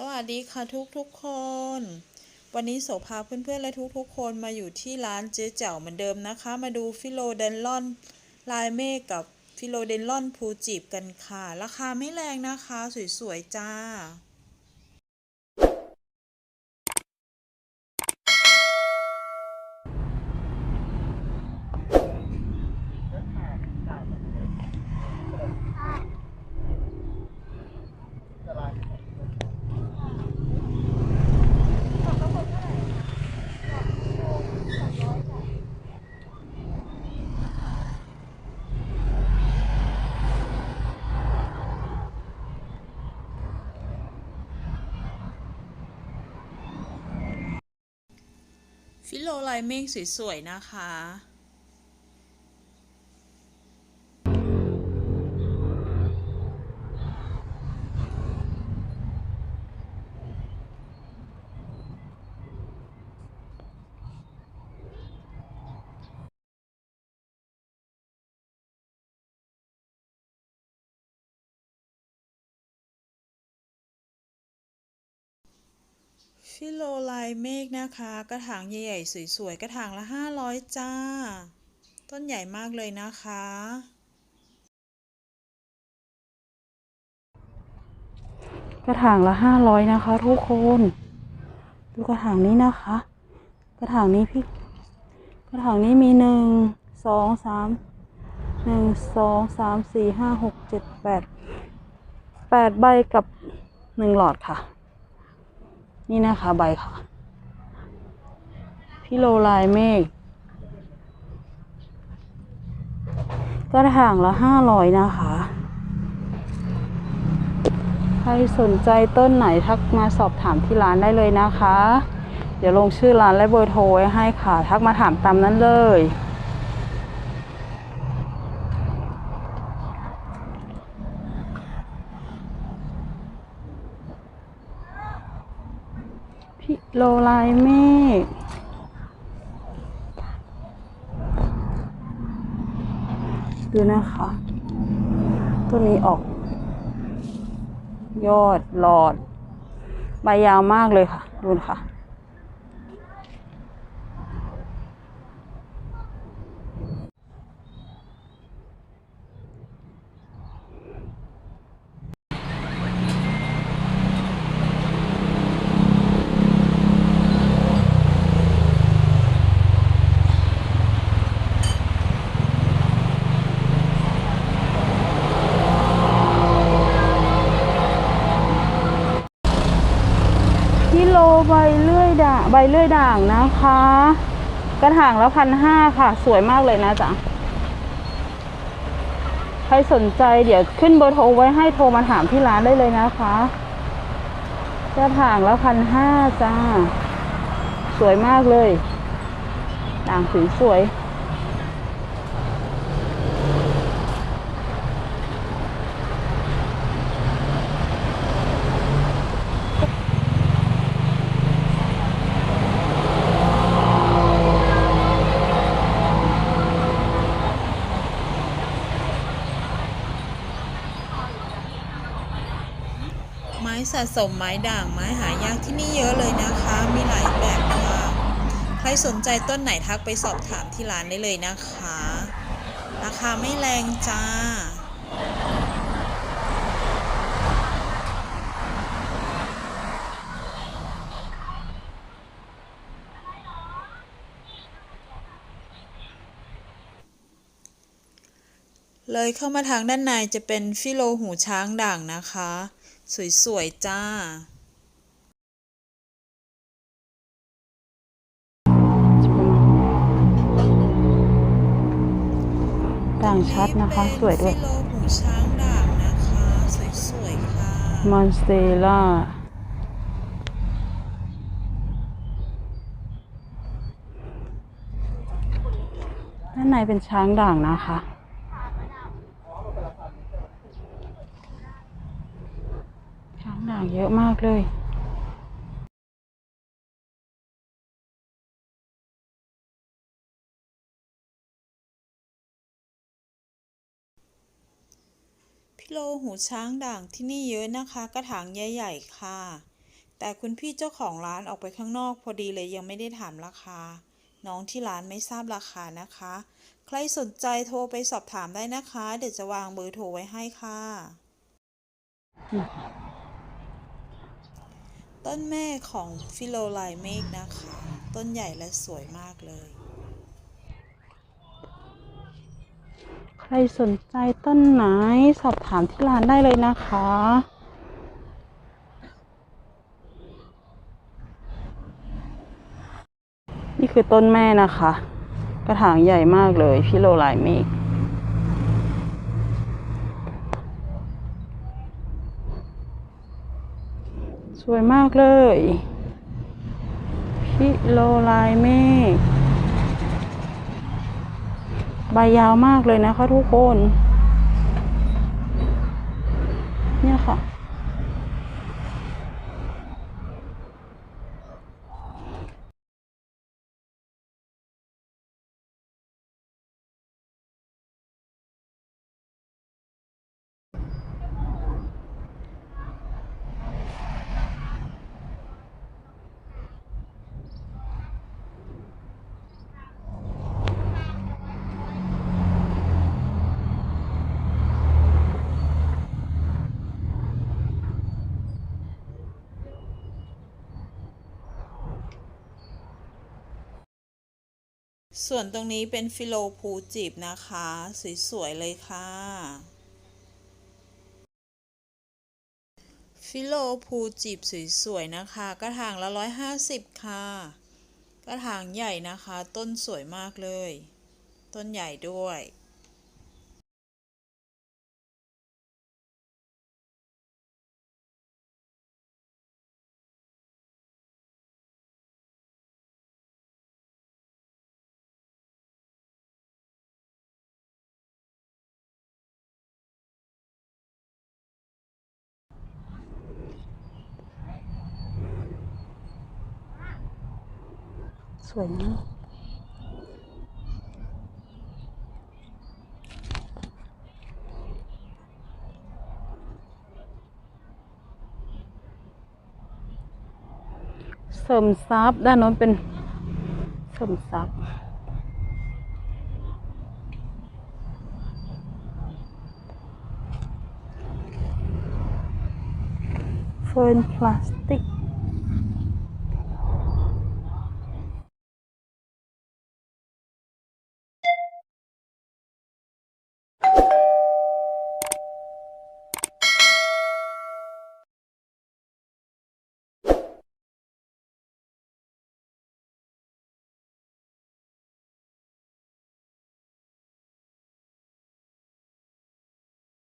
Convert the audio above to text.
สวัสดีค่ะทุกทุกๆคน วันนี้โสภาเพื่อนๆและทุกๆคนมาอยู่ที่ร้านเจ๊เจ๋วเหมือนเดิมนะคะ มาดูฟิโลเดนลอนลายเมฆกับฟิโลเดนลอนพูจีบกันค่ะ ราคาไม่แรงนะคะ สวยๆ จ้า ฟิโลลายเมฆสวยๆนะคะ ฟิโลลายเมฆนะคะ กระถางใหญ่ๆสวยๆ กระถางละ 500 จ้า ต้นใหญ่มากเลยนะคะ กระถางละห้าร้อยนะคะ ทุกคน ดูกระถางนี้นะคะ กระถางนี้พี่ กระถางนี้มีหนึ่งสองสามหนึ่งสองสามสี่ห้าหกเจ็ดแปดแปดใบกับหนึ่งหลอดค่ะ นี่นะคะใบค่ะพี่โลลายเมฆกระถางละห้าร้อยนะคะ ใครสนใจต้นไหนทักมาสอบถามที่ร้านได้เลยนะคะ เดี๋ยวลงชื่อร้านและเบอร์โทรไว้ให้ค่ะ ทักมาถามตามนั้นเลย โลลายเมฆดูนะคะต้นนี้ออก ยอดหลอด ใบยาวมากเลยค่ะ ดูนะคะ กิโลใบเลื่อยด่าง ใบเลื่อยด่างนะคะ กระถางละพันห้าค่ะ สวยมากเลยนะจ๊ะใครสนใจเดี๋ยวขึ้นเบอร์โทรไว้ให้โทรมาถามที่ร้านได้เลยนะคะกระถางละพันห้าจ้า สวยมากเลยด่างสีสวย ไม้สะสมไม้ด่างไม้หายากที่นี่เยอะเลยนะคะ มีหลายแบบมากใครสนใจต้นไหนทักไปสอบถามที่ร้านได้เลยนะคะ ราคาไม่แรงจ้าเลยเข้ามาทางด้านในจะเป็นฟิโลหูช้างด่างนะคะ สวยๆ จ้าด่างชัดนะคะ สวยด้วยฟิโลหูช้างด่างนะคะ สวยๆ ค่ะ มอนสเตล่าด้านในเป็นช้างด่างนะคะ ช้างด่าง เยอะมากเลยพิโลหูช้างด่างที่นี่เยอะนะคะ กระถางใหญ่ๆค่ะ แต่คุณพี่เจ้าของร้านออกไปข้างนอกพอดีเลยยังไม่ได้ถามราคา น้องที่ร้านไม่ทราบราคานะคะ ใครสนใจโทรไปสอบถามได้นะคะ เดี๋ยวจะวางเบอร์โทรไว้ให้ค่ะ ต้นแม่ของฟิโลไลเมกนะคะ ต้นใหญ่และสวยมากเลย ใครสนใจต้นไหนสอบถามที่ร้านได้เลยนะคะนี่คือต้นแม่นะคะ กระถางใหญ่มากเลย พี่โลลายเมฆ วยมากเลยพิโลลายเมฆใบยาวมากเลยนะคะทุกคน ส่วนตรงนี้เป็นฟิโลพูจีบนะคะ สวยๆเลยค่ะ ฟิโลพูจีบสวยๆนะคะ กระถางละร้อยห้าสิบค่ะ กระถางใหญ่นะคะ ต้นสวยมากเลย ต้นใหญ่ด้วย วยมากเสริมซับด้านโน้นเป็นเสริมซับเฟิร์นพลาสติก